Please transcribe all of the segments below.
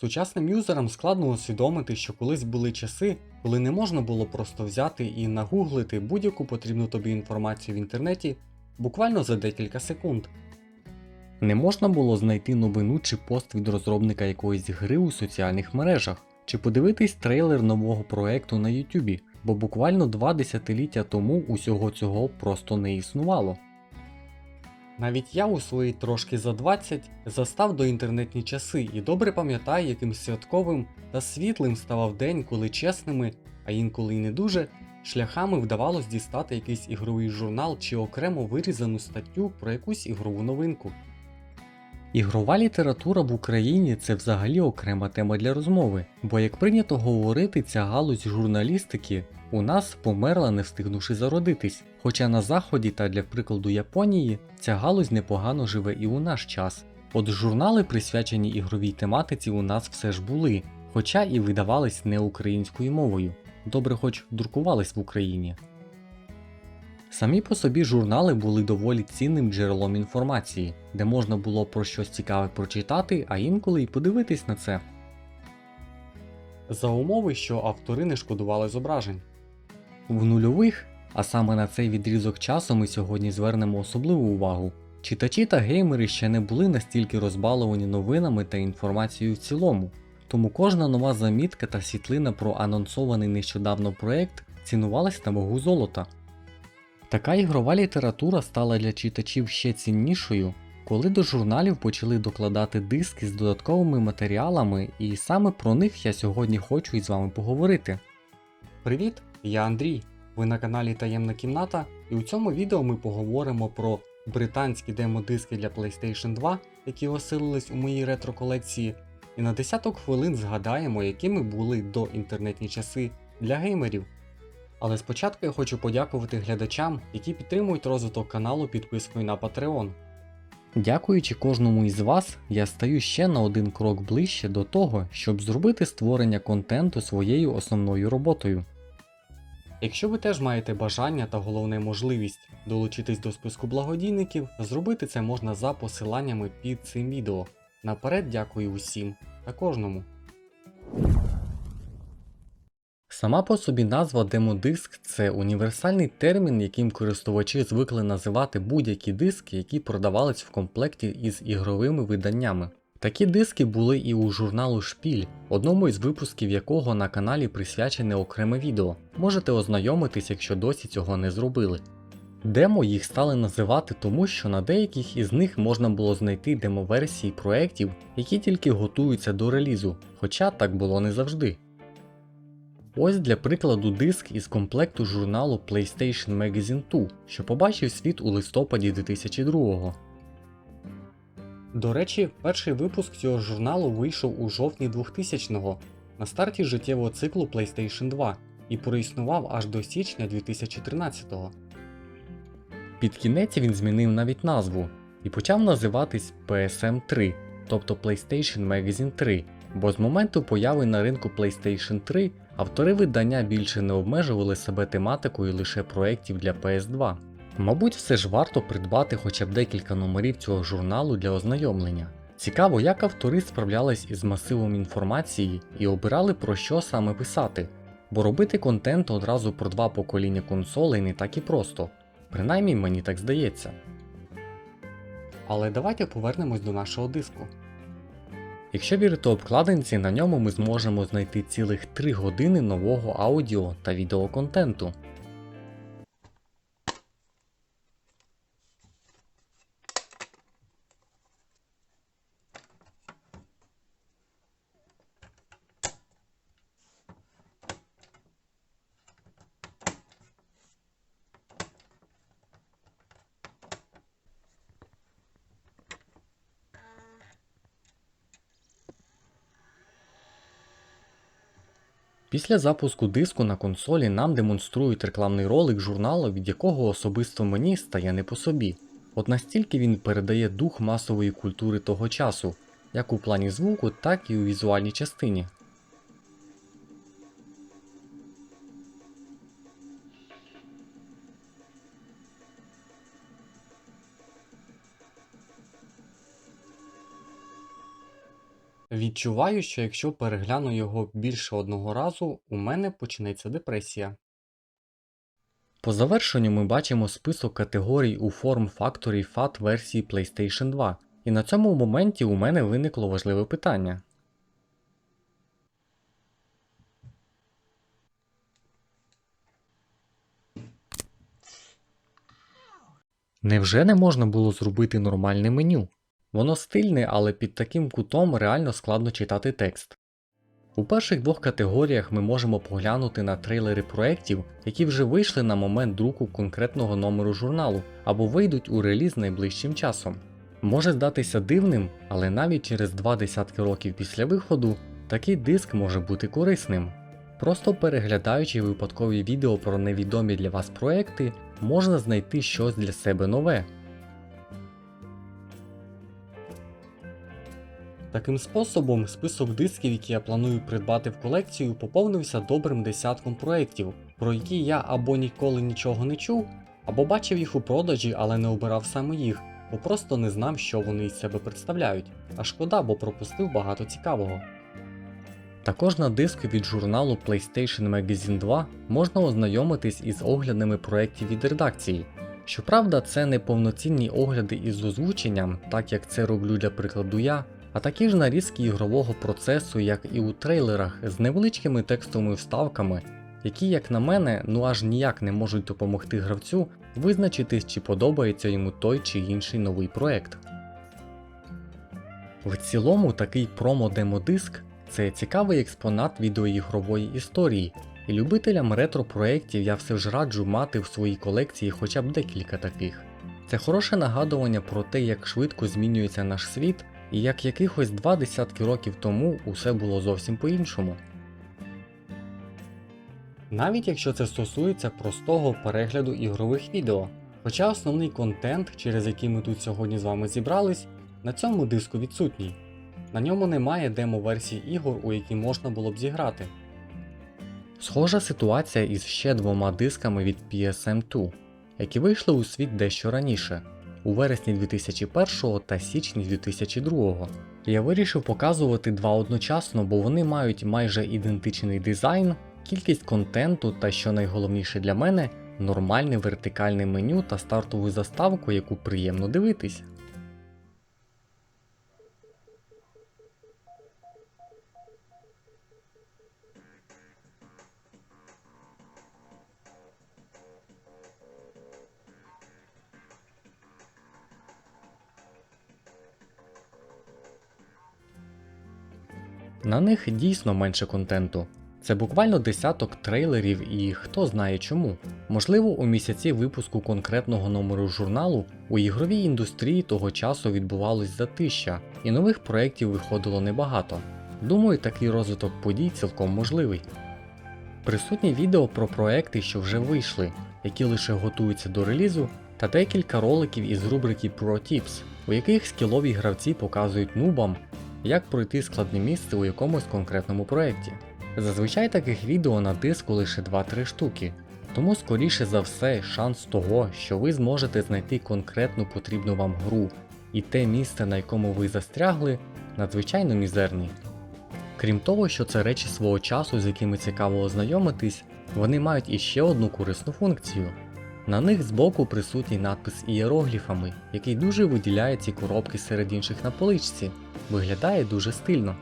Сучасним юзерам складно усвідомити, що колись були часи, коли не можна було просто взяти і нагуглити будь-яку потрібну тобі інформацію в інтернеті буквально за декілька секунд. Не можна було знайти новину чи пост від розробника якоїсь гри у соціальних мережах, чи подивитись трейлер нового проекту на Ютубі, бо буквально два десятиліття тому усього цього просто не існувало. Навіть я у свої трошки за 20 застав до інтернетні часи і добре пам'ятаю, яким святковим та світлим ставав день, коли чесними, а інколи й не дуже, шляхами вдавалось дістати якийсь ігровий журнал чи окремо вирізану статтю про якусь ігрову новинку. Ігрова література в Україні це взагалі окрема тема для розмови, бо як прийнято говорити, ця галузь журналістики у нас померла не встигнувши зародитись. Хоча на заході та для прикладу Японії ця галузь непогано живе і у наш час. От журнали, присвячені ігровій тематиці, у нас все ж були, хоча і видавались не українською мовою. Добре, хоч друкувались в Україні. Самі по собі журнали були доволі цінним джерелом інформації, де можна було про щось цікаве прочитати, а інколи й подивитись на це. За умови, що автори не шкодували зображень. В нульових, а саме на цей відрізок часу ми сьогодні звернемо особливу увагу. Читачі та геймери ще не були настільки розбаловані новинами та інформацією в цілому, тому кожна нова замітка та світлина про анонсований нещодавно проект цінувалась на вагу золота. Така ігрова література стала для читачів ще ціннішою, коли до журналів почали докладати диски з додатковими матеріалами, і саме про них я сьогодні хочу із вами поговорити. Привіт, я Андрій. Ви на каналі Таємна Кімната, і у цьому відео ми поговоримо про британські демо-диски для PlayStation 2, які оселились у моїй ретро-колекції, і на десяток хвилин згадаємо, якими були до інтернетні часи для геймерів. Але спочатку я хочу подякувати глядачам, які підтримують розвиток каналу підпискою на Patreon. Дякуючи кожному із вас, я стаю ще на один крок ближче до того, щоб зробити створення контенту своєю основною роботою. Якщо ви теж маєте бажання та головне можливість долучитись до списку благодійників, зробити це можна за посиланнями під цим відео. Наперед дякую усім та кожному. Сама по собі назва демодиск це універсальний термін, яким користувачі звикли називати будь-які диски, які продавались в комплекті із ігровими виданнями. Такі диски були і у журналу Шпіль, одному із випусків якого на каналі присвячене окреме відео. Можете ознайомитись, якщо досі цього не зробили. Демо їх стали називати тому, що на деяких із них можна було знайти демоверсії проєктів, які тільки готуються до релізу, хоча так було не завжди. Ось для прикладу диск із комплекту журналу PlayStation Magazine 2, що побачив світ у листопаді 2002 До речі, перший випуск цього журналу вийшов у жовтні 2000-го на старті життєвого циклу PlayStation 2 і проіснував аж до січня 2013-го. Під кінець він змінив навіть назву і почав називатись PSM 3, тобто PlayStation Magazine 3, бо з моменту появи на ринку PlayStation 3 автори видання більше не обмежували себе тематикою лише проєктів для PS2. Мабуть, все ж варто придбати хоча б декілька номерів цього журналу для ознайомлення. Цікаво, як автори справлялись із масивом інформації і обирали про що саме писати, бо робити контент одразу про два покоління консолей не так і просто, принаймні мені так здається. Але давайте повернемось до нашого диску. Якщо вірити обкладинці, на ньому ми зможемо знайти цілих 3 години нового аудіо та відеоконтенту. Після запуску диску на консолі нам демонструють рекламний ролик журналу, від якого особисто мені стає не по собі. От настільки він передає дух масової культури того часу, як у плані звуку, так і у візуальній частині. Відчуваю, що якщо перегляну його більше одного разу, у мене почнеться депресія. По завершенню ми бачимо список категорій у Form Factory FAT версії PlayStation 2, і на цьому моменті у мене виникло важливе питання. Невже не можна було зробити нормальне меню? Воно стильне, але під таким кутом реально складно читати текст. У перших двох категоріях ми можемо поглянути на трейлери проєктів, які вже вийшли на момент друку конкретного номеру журналу або вийдуть у реліз найближчим часом. Може здатися дивним, але навіть через два десятки років після виходу такий диск може бути корисним. Просто переглядаючи випадкові відео про невідомі для вас проекти, можна знайти щось для себе нове. Таким способом, список дисків, які я планую придбати в колекцію, поповнився добрим десятком проєктів, про які я або ніколи нічого не чув, або бачив їх у продажі, але не обирав саме їх, бо просто не знав, що вони із себе представляють. А шкода, бо пропустив багато цікавого. Також на диску від журналу PlayStation Magazine 2 можна ознайомитись із оглядами проєктів від редакції. Щоправда, це не повноцінні огляди із озвученням, так як це роблю для прикладу я, а такі ж нарізки ігрового процесу, як і у трейлерах, з невеличкими текстовими вставками, які, як на мене, ну аж ніяк не можуть допомогти гравцю визначитись, чи подобається йому той чи інший новий проект. В цілому такий промо-демодиск це цікавий експонат відеоігрової історії, і любителям ретро-проєктів я все ж раджу мати в своїй колекції хоча б декілька таких. Це хороше нагадування про те, як швидко змінюється наш світ, і як якихось два десятки років тому усе було зовсім по-іншому. Навіть якщо це стосується простого перегляду ігрових відео. Хоча основний контент, через який ми тут сьогодні з вами зібрались, на цьому диску відсутній. На ньому немає демо-версій ігор, у які можна було б зіграти. Схожа ситуація із ще двома дисками від PSM2, які вийшли у світ дещо раніше, у вересні 2001 та січні 2002. Я вирішив показувати два одночасно, бо вони мають майже ідентичний дизайн, кількість контенту та, що найголовніше для мене, нормальне вертикальне меню та стартову заставку, яку приємно дивитись. На них дійсно менше контенту. Це буквально десяток трейлерів і хто знає чому. Можливо, у місяці випуску конкретного номеру журналу у ігровій індустрії того часу відбувалось затища, і нових проєктів виходило небагато. Думаю, такий розвиток подій цілком можливий. Присутні відео про проекти, що вже вийшли, які лише готуються до релізу, та декілька роликів із рубрики Pro Tips, у яких скілові гравці показують нубам, як пройти складне місце у якомусь конкретному проєкті. Зазвичай таких відео на диску лише 2-3 штуки, тому скоріше за все шанс того, що ви зможете знайти конкретну потрібну вам гру і те місце, на якому ви застрягли, надзвичайно мізерний. Крім того, що це речі свого часу, з якими цікаво ознайомитись, вони мають іще одну корисну функцію. На них збоку присутній надпис ієрогліфами, який дуже виділяє ці коробки серед інших на поличці. Виглядає дуже стильно.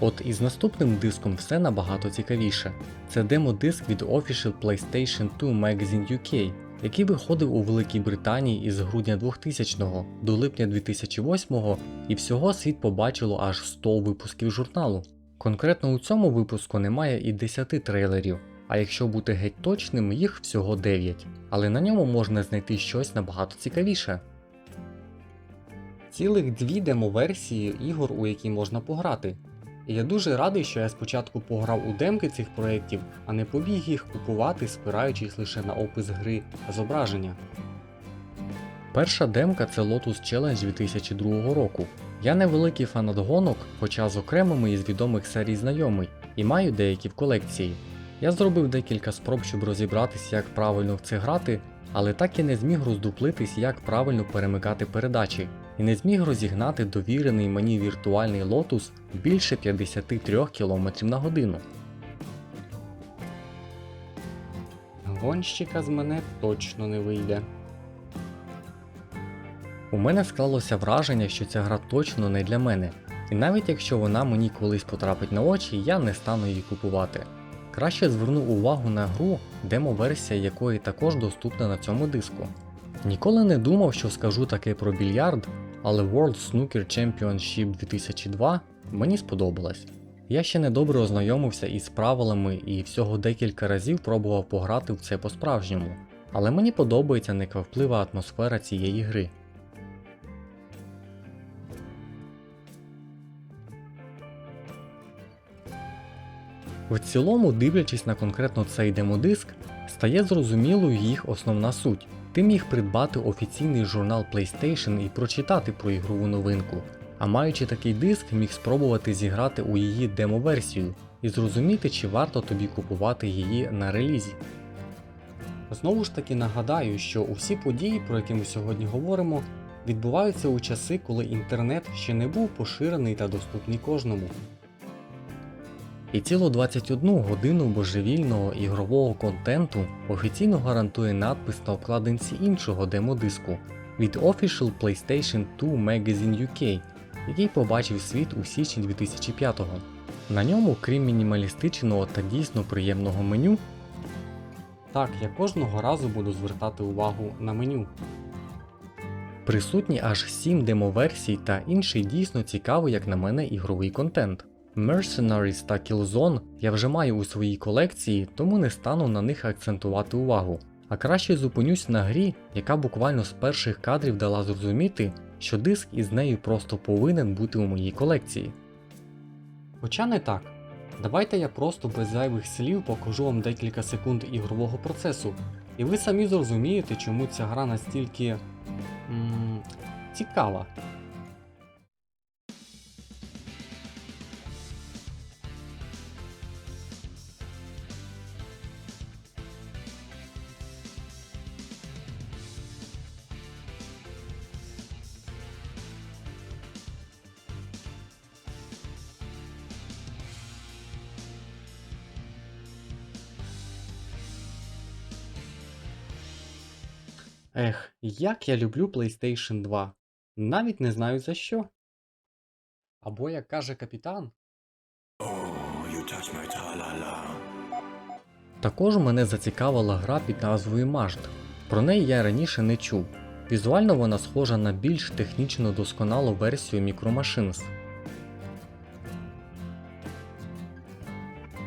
От із наступним диском все набагато цікавіше. Це демо-диск від Official PlayStation 2 Magazine UK, який виходив у Великій Британії із грудня 2000 до липня 2008 і всього світ побачило аж 100 випусків журналу. Конкретно у цьому випуску немає і 10 трейлерів, а якщо бути геть точним, їх всього 9, але на ньому можна знайти щось набагато цікавіше. Цілих дві демо-версії ігор, у які можна пограти. І я дуже радий, що я спочатку пограв у демки цих проєктів, а не побіг їх купувати, спираючись лише на опис гри та зображення. Перша демка це Lotus Challenge 2002 року. Я не великий фанат гонок, хоча з окремими із відомих серій знайомий, і маю деякі в колекції. Я зробив декілька спроб, щоб розібратися, як правильно в це грати, але так і не зміг роздуплитись, як правильно перемикати передачі. і не зміг розігнати довірений мені віртуальний Lotus більше 53 км на годину. Гонщика з мене точно не вийде. У мене склалося враження, що ця гра точно не для мене, і навіть якщо вона мені колись потрапить на очі, я не стану її купувати. Краще зверну увагу на гру, демо-версія якої також доступна на цьому диску. Ніколи не думав, що скажу таке про більярд, але World Snooker Championship 2002 мені сподобалось. Я ще недобре ознайомився із правилами і всього декілька разів пробував пограти в це по-справжньому, але мені подобається некваплива атмосфера цієї гри. В цілому, дивлячись на конкретно цей демодиск, стає зрозумілою їх основна суть. Ти міг придбати офіційний журнал PlayStation і прочитати про ігрову новинку, а маючи такий диск, міг спробувати зіграти у її демо-версію і зрозуміти, чи варто тобі купувати її на релізі. Знову ж таки нагадаю, що усі події, про які ми сьогодні говоримо, відбуваються у часи, коли інтернет ще не був поширений та доступний кожному. І цілу 21 годину божевільного ігрового контенту офіційно гарантує надпис на обкладинці іншого демодиску від Official PlayStation 2 Magazine UK, який побачив світ у січні 2005-го. На ньому, крім мінімалістичного та дійсно приємного меню, так, я кожного разу буду звертати увагу на меню. Присутні аж 7 демоверсій та інший дійсно цікавий, як на мене, ігровий контент. Mercenaries та Killzone я вже маю у своїй колекції, тому не стану на них акцентувати увагу. А краще зупинюсь на грі, яка буквально з перших кадрів дала зрозуміти, що диск із нею просто повинен бути у моїй колекції. Хоча не так. Давайте я просто без зайвих слів покажу вам декілька секунд ігрового процесу, і ви самі зрозумієте, чому ця гра настільки м- цікава. Як я люблю PlayStation 2. Навіть не знаю за що. Або як каже капітан. Oh, you touch my tra-la-la. Також мене зацікавила гра під назвою Мажд. Про неї я раніше не чув. Візуально вона схожа на більш технічно досконалу версію Micro Machines.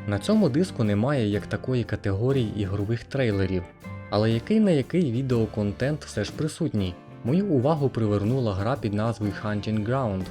На цьому диску немає як такої категорії ігрових трейлерів, але який на який відеоконтент все ж присутній. Мою увагу привернула гра під назвою Hunting Ground.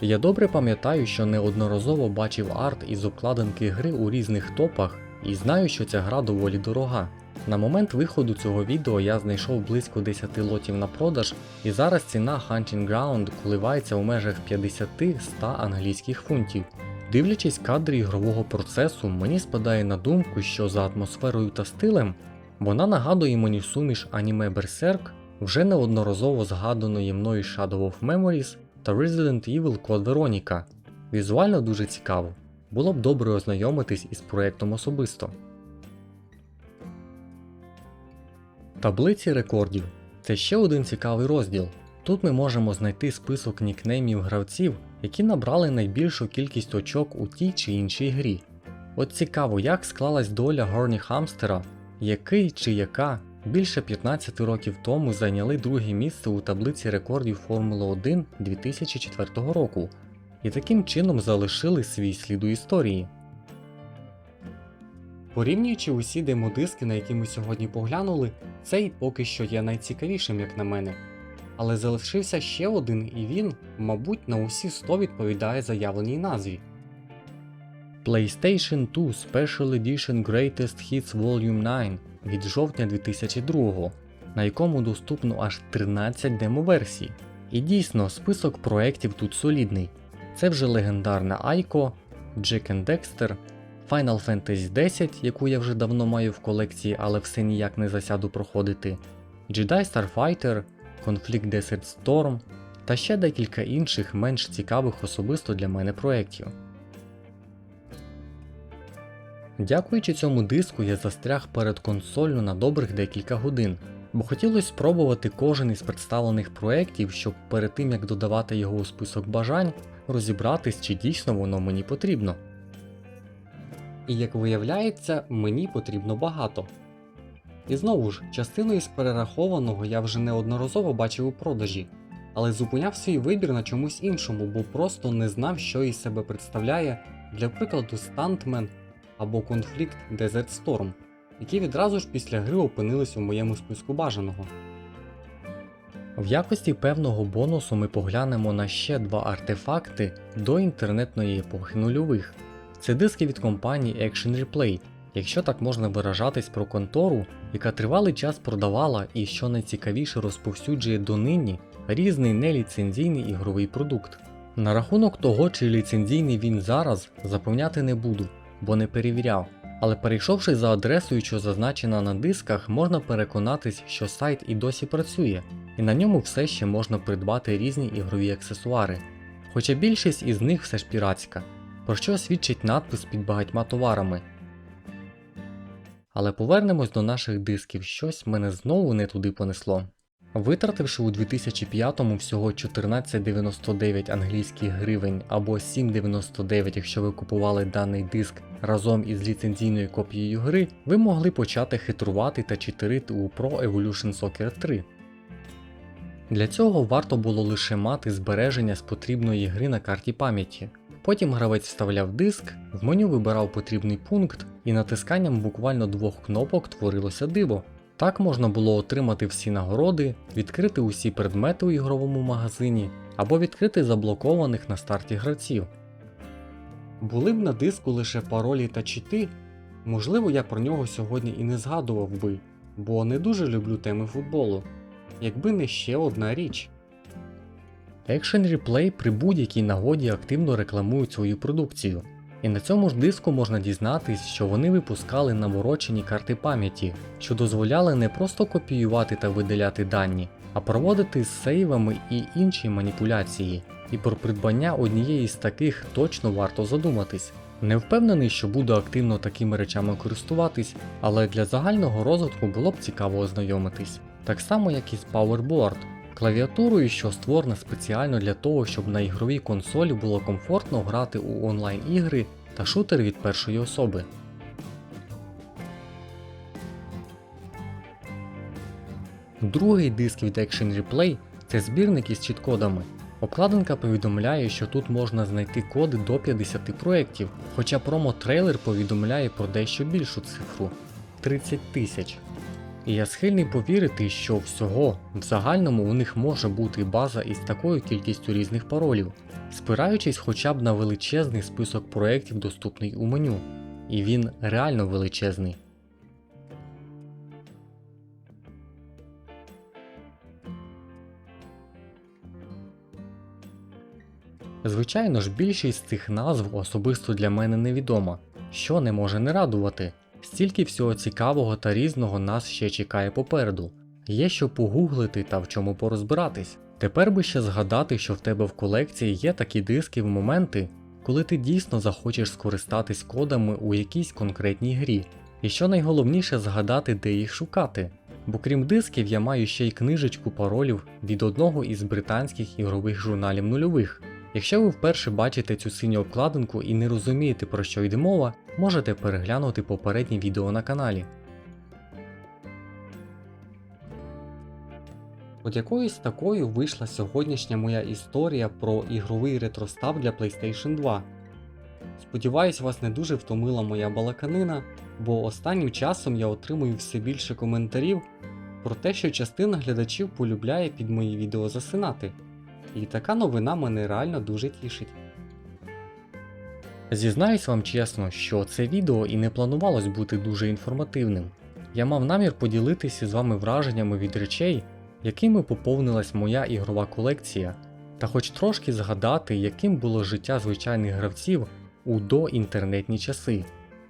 Я добре пам'ятаю, що неодноразово бачив арт із обкладинки гри у різних топах і знаю, що ця гра доволі дорога. На момент виходу цього відео я знайшов близько 10 лотів на продаж, і зараз ціна Hunting Ground коливається у межах 50-100 англійських фунтів. Дивлячись кадри ігрового процесу, мені спадає на думку, що за атмосферою та стилем вона нагадує мені суміш аніме Berserk, вже неодноразово згаданої мною Shadow of Memories та Resident Evil Code Veronica. Візуально дуже цікаво. Було б добре ознайомитись із проєктом особисто. Таблиці рекордів це ще один цікавий розділ. Тут ми можемо знайти список нікнеймів гравців, які набрали найбільшу кількість очок у тій чи іншій грі. От цікаво, як склалась доля Горні Хамстера, який чи яка більше 15 років тому зайняли друге місце у таблиці рекордів Формули 1 2004 року і таким чином залишили свій слід у історії. Порівнюючи усі демодиски, на які ми сьогодні поглянули, цей поки що є найцікавішим, як на мене. Але залишився ще один, і він, мабуть, на усі 100 відповідає заявленій назві. PlayStation 2 Special Edition Greatest Hits Volume 9 від жовтня 2002, на якому доступно аж 13 демоверсій. І дійсно, список проєктів тут солідний. Це вже легендарна Айко, Jack and Dexter, Final Fantasy X, яку я вже давно маю в колекції, але все ніяк не засяду проходити, Jedi Starfighter, Conflict Desert Storm, та ще декілька інших менш цікавих особисто для мене проєктів. Дякуючи цьому диску, я застряг перед консолью на добрих декілька годин, бо хотілося спробувати кожен із представлених проєктів, щоб перед тим як додавати його у список бажань, розібратись, чи дійсно воно мені потрібно. І як виявляється, мені потрібно багато. І знову ж, частину із перерахованого я вже неодноразово бачив у продажі, але зупиняв свій вибір на чомусь іншому, бо просто не знав, що із себе представляє, для прикладу, Stuntman або конфлікт Desert Storm, які відразу ж після гри опинились у моєму списку бажаного. В якості певного бонусу ми поглянемо на ще два артефакти до інтернетної епохи нульових. Це диски від компанії Action Replay, якщо так можна виражатись про контору, яка тривалий час продавала і, що найцікавіше, розповсюджує донині різний неліцензійний ігровий продукт. На рахунок того, чи ліцензійний він зараз, запевняти не буду, бо не перевіряв. Але перейшовши за адресою, що зазначена на дисках, можна переконатись, що сайт і досі працює, і на ньому все ще можна придбати різні ігрові аксесуари. Хоча більшість із них все ж піратська, про що свідчить надпис під багатьма товарами. Але повернемось до наших дисків, щось мене знову не туди понесло. Витративши у 2005-му всього 14,99 англійських гривень або 7,99, якщо ви купували даний диск разом із ліцензійною копією гри, ви могли почати хитрувати та читерити у Pro Evolution Soccer 3. Для цього варто було лише мати збереження з потрібної гри на карті пам'яті. Потім гравець вставляв диск, в меню вибирав потрібний пункт, і натисканням буквально двох кнопок творилося диво. Так можна було отримати всі нагороди, відкрити усі предмети у ігровому магазині або відкрити заблокованих на старті гравців. Були б на диску лише паролі та чіти, можливо, я про нього сьогодні і не згадував би, бо не дуже люблю теми футболу, якби не ще одна річ. Action Replay при будь-якій нагоді активно рекламують свою продукцію. І на цьому ж диску можна дізнатись, що вони випускали наворочені карти пам'яті, що дозволяли не просто копіювати та видаляти дані, а проводити з сейвами і інші маніпуляції. І про придбання однієї з таких точно варто задуматись. Не впевнений, що буду активно такими речами користуватись, але для загального розвитку було б цікаво ознайомитись. Так само, як і з Powerboard, клавіатурою, що створена спеціально для того, щоб на ігровій консолі було комфортно грати у онлайн ігри та шутер від першої особи. Другий диск від Action Replay це збірник із чіткодами. Обкладинка повідомляє, що тут можна знайти коди до 50 проєктів, хоча промо-трейлер повідомляє про дещо більшу цифру 30 тисяч. І я схильний повірити, що всього в загальному у них може бути база із такою кількістю різних паролів, спираючись хоча б на величезний список проєктів, доступний у меню. І він реально величезний. Звичайно ж, більшість з цих назв особисто для мене невідома, що не може не радувати. Стільки всього цікавого та різного нас ще чекає попереду. Є що погуглити та в чому порозбиратись. Тепер би ще згадати, що в тебе в колекції є такі диски в моменти, коли ти дійсно захочеш скористатись кодами у якійсь конкретній грі. І що найголовніше згадати, де їх шукати. Бо крім дисків, я маю ще й книжечку паролів від одного із британських ігрових журналів нульових. Якщо ви вперше бачите цю синю обкладинку і не розумієте про що йде мова, можете переглянути попереднє відео на каналі. От якоюсь такою вийшла сьогоднішня моя історія про ігровий ретростав для PlayStation 2. Сподіваюсь, вас не дуже втомила моя балаканина, бо останнім часом я отримую все більше коментарів про те, що частина глядачів полюбляє під мої відео засинати. І така новина мене реально дуже тішить. Зізнаюсь вам чесно, що це відео і не планувалось бути дуже інформативним. Я мав намір поділитися з вами враженнями від речей, якими поповнилась моя ігрова колекція, та хоч трошки згадати, яким було життя звичайних гравців у доінтернетні часи,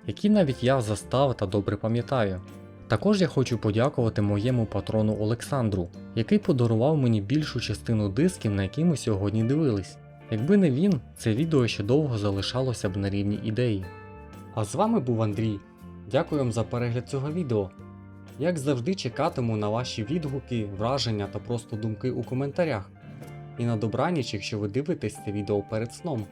які навіть я застав та добре пам'ятаю. Також я хочу подякувати моєму патрону Олександру, який подарував мені більшу частину дисків, на які ми сьогодні дивились. Якби не він, це відео ще довго залишалося б на рівні ідеї. А з вами був Андрій. Дякую вам за перегляд цього відео. Як завжди, чекатиму на ваші відгуки, враження та просто думки у коментарях. І на добраніч, якщо ви дивитесь це відео перед сном.